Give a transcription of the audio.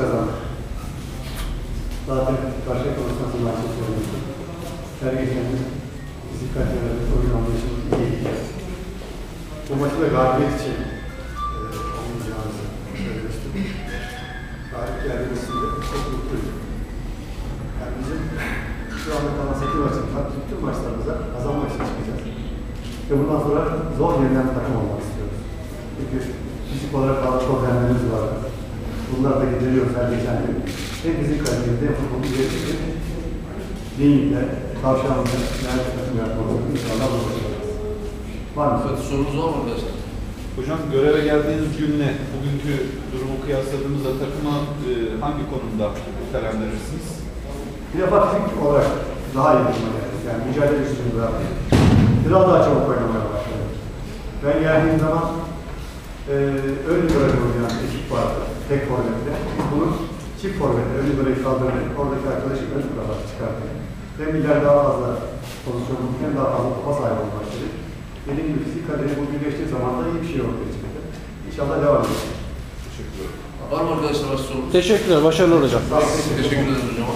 kazandı. Zaten karşı konusunda maçı söylüyordu. Her geçen fizik kaliteli oyun anlayışımız iyiydi. Bu maçı da galibiyet için e, oynayacağımızı söylemiştim. Galip geldiğimizde çok mutluyum. Yani bizim şu anda kalan 8 maçımızda bütün maçlarımıza kazanmak için çıkacağız. Ve bundan sonra zor yenilen takım olmak istiyoruz. Çünkü fizik olarak bazı problemlerimiz var. Bunlar da gideriyoruz her geçen gün. Kalitede hem futbol ilerisinde Link'le, tavşanlıkla, nerede takım yapmamız inşallah ulaşacağız. Var mı? Evet, sorunuz var mı arkadaşlar? Hocam göreve geldiğiniz günle bugünkü durumu kıyasladığımızda takıma e, hangi konumda nitelendirirsiniz? Bir defa fizik olarak daha iyi duruma geldik. Yani mücadele üstünü bıraktık. Biraz daha çabuk oynamaya başladık. Ben geldiğim zaman e, ön libero oynayan. Tek forvette. Biz bunu çift forvette, ön liberoyu kaldırdık. Oradaki arkadaşı ön tarafa çıkarttık. Hem iler daha fazla pozisyon bulurken daha fazla topa sahip olmak başladık. Dediğim gibi fizik kaderi bu birleştiği zaman da iyi bir şey ortaya çıktı. İnşallah devam edecek. Teşekkür ederim. Var mı arkadaşlar sorunuz? Teşekkürler. Başarılı hocam. Sağ olun. Teşekkür ederiz hocam.